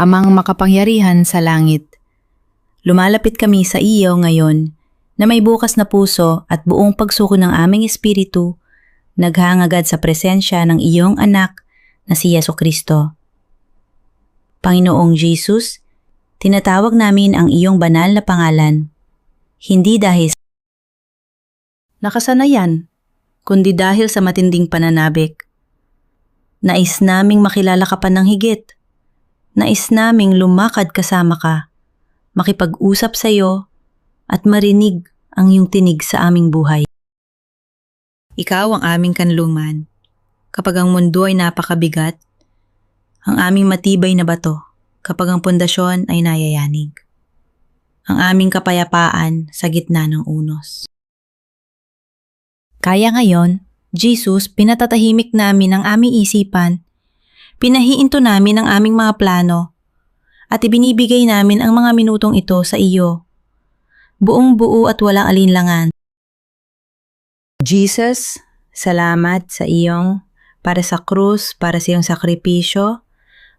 Amang makapangyarihan sa langit. Lumalapit kami sa iyo ngayon na may bukas na puso at buong pagsuko ng aming espiritu, naghangagad sa presensya ng iyong anak na si Yeso Kristo. Panginoong Jesus, tinatawag namin ang iyong banal na pangalan, hindi dahil sa nakasanayan, kundi dahil sa matinding pananabik. Nais naming makilala ka pa ng higit. Nais naming lumakad kasama ka, makipag-usap sa iyo, at marinig ang iyong tinig sa aming buhay. Ikaw ang aming kanlungan. Kapag ang mundo ay napakabigat, ang aming matibay na bato kapag ang pundasyon ay nayayanig. Ang aming kapayapaan sa gitna ng unos. Kaya ngayon, Jesus, pinatatahimik namin ang aming isipan, pinahiinto namin ang aming mga plano, at ibinibigay namin ang mga minutong ito sa iyo. Buong buo at walang alinlangan. Jesus, salamat sa iyong para sa krus, para sa iyong sakripisyo,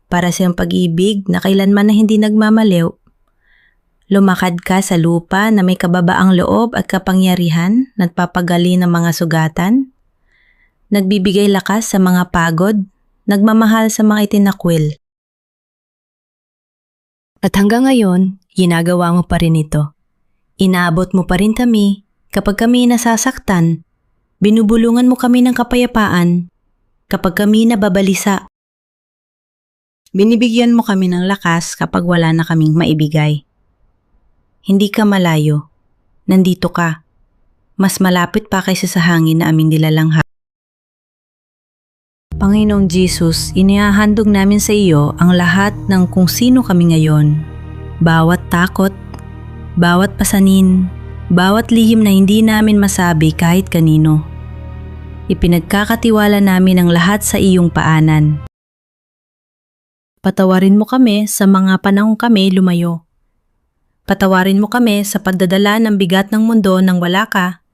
para sa iyong pag-ibig na kailanman na hindi nagmamaliw. Lumakad ka sa lupa na may kababaang loob at kapangyarihan, nagpapagali ng mga sugatan, nagbibigay lakas sa mga pagod, nagmamahal sa mga itinakwil. At hanggang ngayon, ginagawa mo pa rin ito. Inaabot mo pa rin kami kapag kami nasasaktan. Binubulungan mo kami ng kapayapaan kapag kami nababalisa. Binibigyan mo kami ng lakas kapag wala na kaming maibigay. Hindi ka malayo. Nandito ka. Mas malapit pa kaysa sa hangin na aming nilalangha. Panginoong Jesus, inihahandog namin sa iyo ang lahat ng kung sino kami ngayon. Bawat takot, bawat pasanin, bawat lihim na hindi namin masabi kahit kanino. Ipinagkakatiwala namin ang lahat sa iyong paanan. Patawarin mo kami sa mga panahong kami lumayo. Patawarin mo kami sa pagdadala ng bigat ng mundo nang wala ka.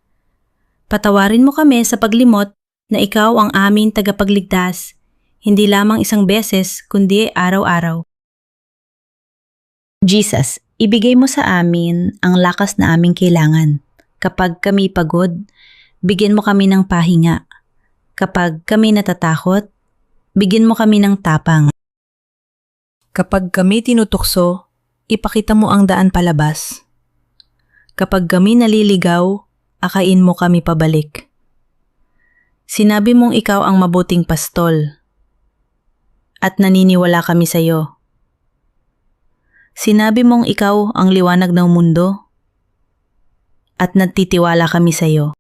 Patawarin mo kami sa paglimot na ikaw ang aming tagapagligtas, hindi lamang isang beses kundi araw-araw. Jesus, ibigay mo sa amin ang lakas na aming kailangan. Kapag kami pagod, bigyan mo kami ng pahinga. Kapag kami natatakot, bigyan mo kami ng tapang. Kapag kami tinutukso, ipakita mo ang daan palabas. Kapag kami naliligaw, akain mo kami pabalik. Sinabi mong ikaw ang mabuting pastol at naniniwala kami sa iyo. Sinabi mong ikaw ang liwanag ng mundo at nagtitiwala kami sa iyo.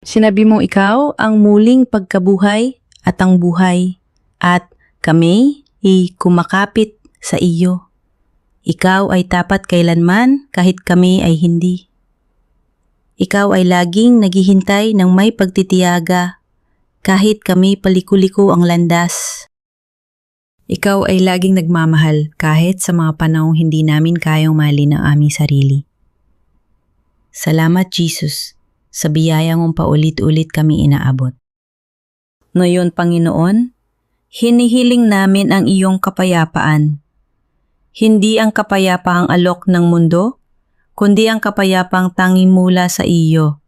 Sinabi mong ikaw ang muling pagkabuhay at ang buhay at kami ay kumakapit sa iyo. Ikaw ay tapat kailanman kahit kami ay hindi. Ikaw ay laging naghihintay ng may pagtitiyaga kahit kami palikuliko ang landas. Ikaw ay laging nagmamahal kahit sa mga panahong hindi namin kayang mahalin ang aming sarili. Salamat Jesus sa biyaya mong paulit-ulit kami inaabot. Ngayon Panginoon, hinihiling namin ang iyong kapayapaan. Hindi ang kapayapaang alok ng mundo, kundi ang kapayapang tanging mula sa iyo.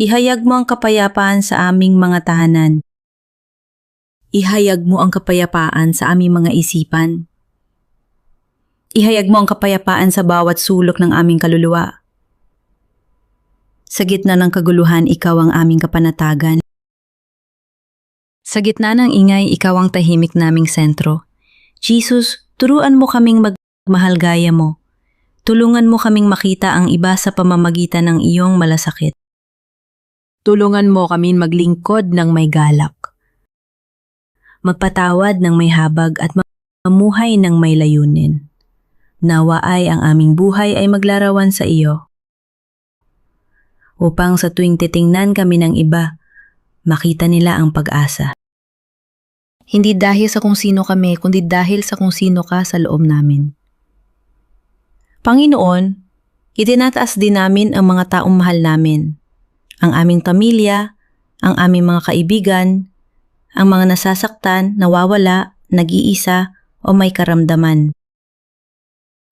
Ihayag mo ang kapayapaan sa aming mga tahanan. Ihayag mo ang kapayapaan sa aming mga isipan. Ihayag mo ang kapayapaan sa bawat sulok ng aming kaluluwa. Sa gitna ng kaguluhan, ikaw ang aming kapanatagan. Sa gitna ng ingay, ikaw ang tahimik naming sentro. Jesus, turuan mo kaming magmahal gaya mo. Tulungan mo kaming makita ang iba sa pamamagitan ng iyong malasakit. Tulungan mo kaming maglingkod ng may galak. Magpatawad ng may habag at mamuhay ng may layunin. Nawa ay ang aming buhay ay maglarawan sa iyo. Upang sa tuwing titingnan kami ng iba, makita nila ang pag-asa. Hindi dahil sa kung sino kami, kundi dahil sa kung sino ka sa loob namin. Panginoon, itinataas din namin ang mga taong mahal namin, ang aming pamilya, ang aming mga kaibigan, ang mga nasasaktan, nawawala, nag-iisa, o may karamdaman.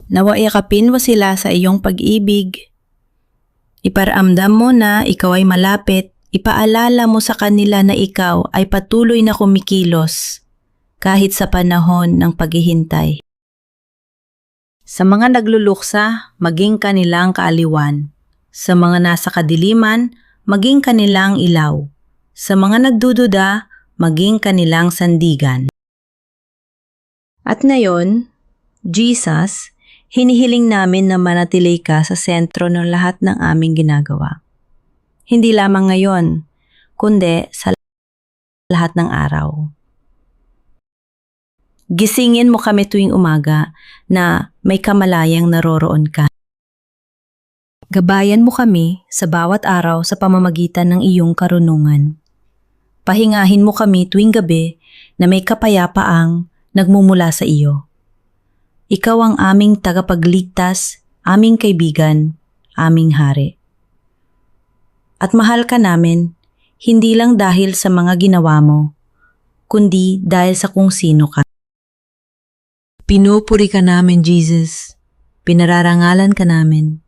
Nawa yakapin mo sila sa iyong pag-ibig. Iparamdam mo na ikaw ay malapit, ipaalala mo sa kanila na ikaw ay patuloy na kumikilos kahit sa panahon ng paghihintay. Sa mga nagluluksa, maging kanilang kaaliwan. Sa mga nasa kadiliman, maging kanilang ilaw. Sa mga nagdududa, maging kanilang sandigan. At ngayon, Jesus, hinihiling namin na manatili ka sa sentro ng lahat ng aming ginagawa. Hindi lamang ngayon, kundi sa lahat ng araw. Gisingin mo kami tuwing umaga na may kamalayang naroroon ka. Gabayan mo kami sa bawat araw sa pamamagitan ng iyong karunungan. Pahingahin mo kami tuwing gabi na may kapayapaang nagmumula sa iyo. Ikaw ang aming tagapagligtas, aming kaibigan, aming hari. At mahal ka namin, hindi lang dahil sa mga ginawa mo, kundi dahil sa kung sino ka. Pinupuri ka namin, Jesus. Pinararangalan ka namin.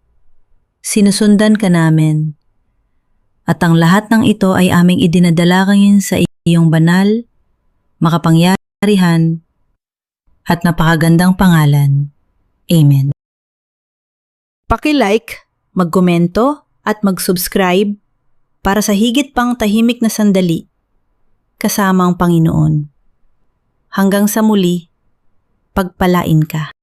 Sinusundan ka namin. At ang lahat ng ito ay aming idinadala ngayon sa iyong banal, makapangyarihan, at napakagandang pangalan. Amen. Paki-like, magkomento, at mag-subscribe para sa higit pang tahimik na sandali kasama ang Panginoon. Hanggang sa muli, pagpalain ka.